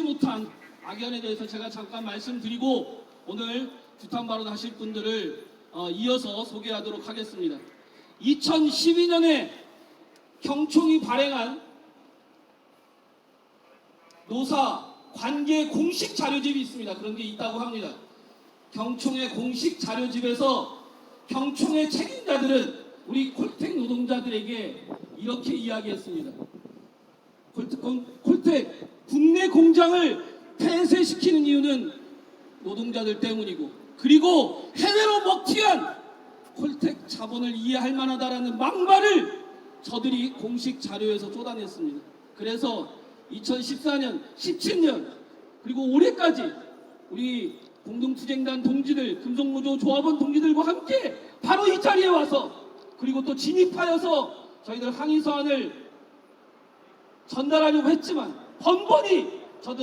하지 못한 악연에 대해서 제가 잠깐 말씀드리고 오늘 규탄 발언 하실 분들을 어, 이어서 소개하도록 하겠습니다. 2012년에 경총이 발행한 노사 관계 공식 자료집이 있습니다. 그런 게 있다고 합니다. 경총의 공식 자료집에서 경총의 책임자들은 우리 콜텍 노동자들에게 이렇게 이야기했습니다. 콜텍, 공- 콜텍 국내 공장을 폐쇄시키는 이유는 노동자들 때문이고 그리고 해외로 먹튀한 콜텍 자본을 이해할 만하다라는 막말을 저들이 공식 자료에서 쏟아냈습니다. 그래서 2014년, 17년 그리고 올해까지 우리 공동투쟁단 동지들, 금속노조 조합원 동지들과 함께 바로 이 자리에 와서 그리고 또 진입하여서 저희들 항의 서한을 전달하려고 했지만 번번이 저들은